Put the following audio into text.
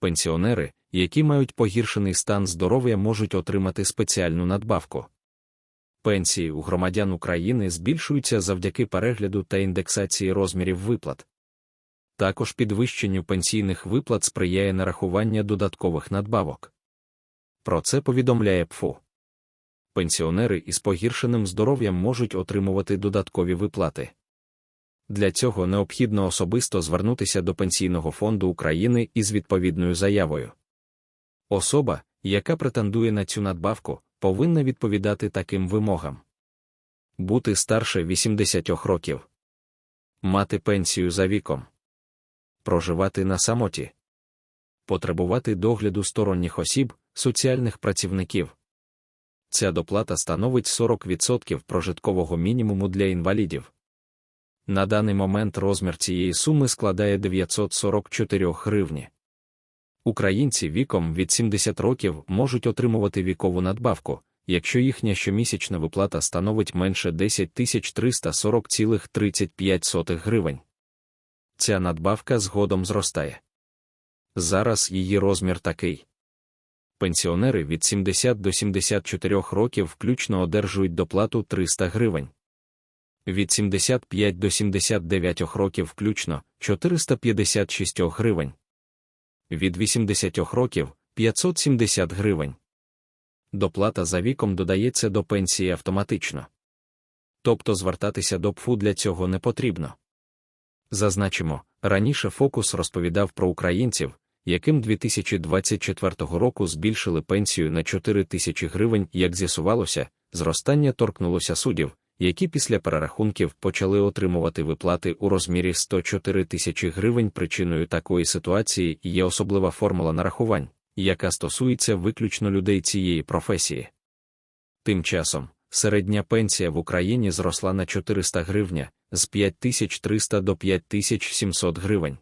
Пенсіонери, які мають погіршений стан здоров'я, можуть отримати спеціальну надбавку. Пенсії у громадян України збільшуються завдяки перегляду та індексації розмірів виплат. Також підвищенню пенсійних виплат сприяє нарахування додаткових надбавок. Про це повідомляє ПФУ. Пенсіонери із погіршеним здоров'ям можуть отримувати додаткові виплати. Для цього необхідно особисто звернутися до Пенсійного фонду України із відповідною заявою. Особа, яка претендує на цю надбавку, повинна відповідати таким вимогам: бути старше 80 років, мати пенсію за віком, проживати на самоті, потребувати догляду сторонніх осіб, соціальних працівників. Ця доплата становить 40% прожиткового мінімуму для інвалідів. На даний момент розмір цієї суми складає 944 гривні. Українці віком від 70 років можуть отримувати вікову надбавку, якщо їхня щомісячна виплата становить менше 10 340,35 гривень. Ця надбавка згодом зростає. Зараз її розмір такий. Пенсіонери від 70 до 74 років включно одержують доплату 300 гривень. Від 75 до 79 років включно 456 гривень. Від 80 років 570 гривень. Доплата за віком додається до пенсії автоматично. Тобто звертатися до ПФУ для цього не потрібно. Зазначимо, раніше фокус розповідав про українців, яким 2024 року збільшили пенсію на 4 тисячі гривень, як з'ясувалося, зростання торкнулося суддів, які після перерахунків почали отримувати виплати у розмірі 104 тисячі гривень. Причиною такої ситуації є особлива формула нарахувань, яка стосується виключно людей цієї професії. Тим часом, середня пенсія в Україні зросла на 400 гривня з 5300 до 5700 гривень.